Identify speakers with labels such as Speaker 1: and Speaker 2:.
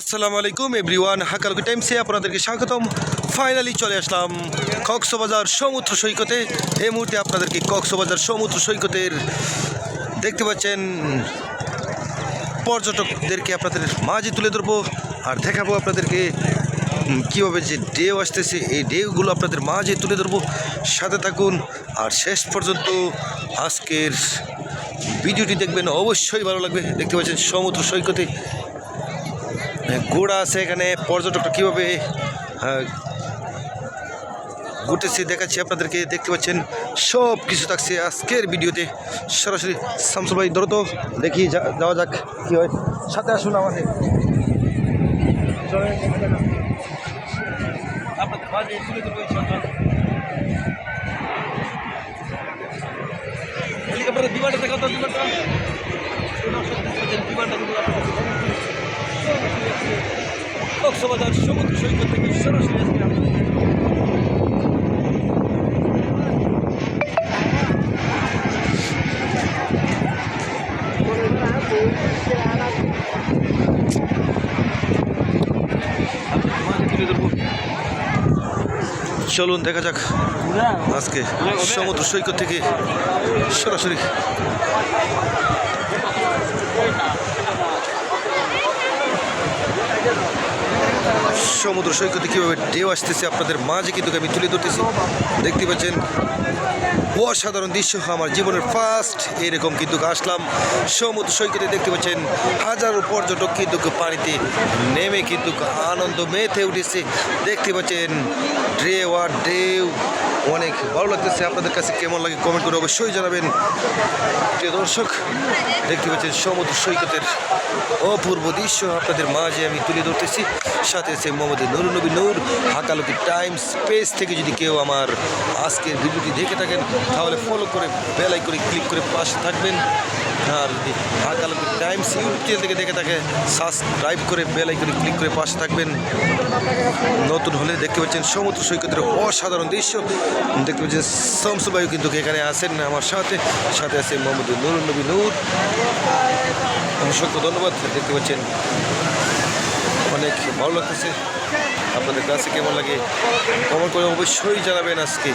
Speaker 1: আসসালামু আলাইকুম, এভরিওয়ান। হাকালকি টাইমসে আপনাদেরকে স্বাগতম। ফাইনালি চলে আসলাম কক্সবাজার সমুদ্র সৈকতে। এই মুহূর্তে আপনাদেরকে কক্সবাজার সমুদ্র সৈকতের দেখতে পাচ্ছেন, পর্যটকদেরকে আপনাদের মাঝে তুলে ধরবো আর দেখাবো আপনাদেরকে কীভাবে যে ডেও আসতেছে। এই ডেগুলো আপনাদের মাঝে তুলে ধরবো। সাথে থাকুন আর শেষ পর্যন্ত আজকের ভিডিওটি দেখবেন। অবশ্যই ভালো লাগবে। দেখতে পাচ্ছেন সমুদ্র সৈকতে ঘোড়া আছে এখানে পর্যটকরা কীভাবে ঘুরতেছে দেখাচ্ছি আপনাদেরকে, দেখতে পাচ্ছেন সব কিছু থাকছে আজকের ভিডিওতে। সরাসরি শামসুল ভাই ধরো তো দেখি যাওয়া যাক কী হয়। সাথে আসুন আমাদের। দেখা বিমানটা দেখাও তো বিমানটা বিমানটা। কক্সবাজার সমুদ্র সৈকত থেকে সরাসরি আজকে। চলুন দেখা যাক আজকে সমুদ্র সৈকত থেকে সরাসরি সমুদ্র সৈকতে কীভাবে ঢেউ আসতেছে, আপনাদের মাঝে কিন্তু আমি তুলে ধরতেছি। দেখতে পাচ্ছেন, অসাধারণ দৃশ্য, আমার জীবনের ফার্স্ট এরকম কিন্তু আসলাম। সমুদ্র সৈকতে দেখতে পাচ্ছেন, হাজারো পর্যটক কিন্তু পানিতে নেমে কিন্তু আনন্দ মেতে উঠেছে। দেখতে পাচ্ছেন, ঢেউ আর ঢেউ, অনেক ভালো লাগতেছে। আপনাদের কাছে কেমন লাগে কমেন্ট করে অবশ্যই জানাবেন। প্রিয় দর্শক, দেখতে পাচ্ছেন, সমুদ্র সৈকতের অপূর্ব দৃশ্য আপনাদের মাঝে আমি তুলে ধরতেছি। সাথে আছে মোহাম্মদ নুর নবী নূর হাকালুকি টাইম স্পেস থেকে যদি কেউ আমার আজকের ভিডিওটি দেখে থাকেন, তাহলে ফলো করে বেলাই করে ক্লিক করে পাশে থাকবেন। আর যদি হাকালুকি টাইমস ইউটিউব চ্যানেল থেকে দেখে থাকে সাবস্ক্রাইব করে বেলাই করে ক্লিক করে পাশে থাকবেন। নতুন হলে দেখতে পাচ্ছেন সমুদ্র সৈকতের অসাধারণ দৃশ্য। দেখতে পাচ্ছেন শামসুবায়ু কিন্তু এখানে আছেন আমার সাথে। সাথে আছে মোহাম্মদ নুর নবী নূর। অসংখ্য ধন্যবাদ। দেখতে পাচ্ছেন অনেক ভালো লাগতেছে। আপনাদের কাছে কেমন লাগে? কমেন্ট করে অবশ্যই জানাবেন আজকে।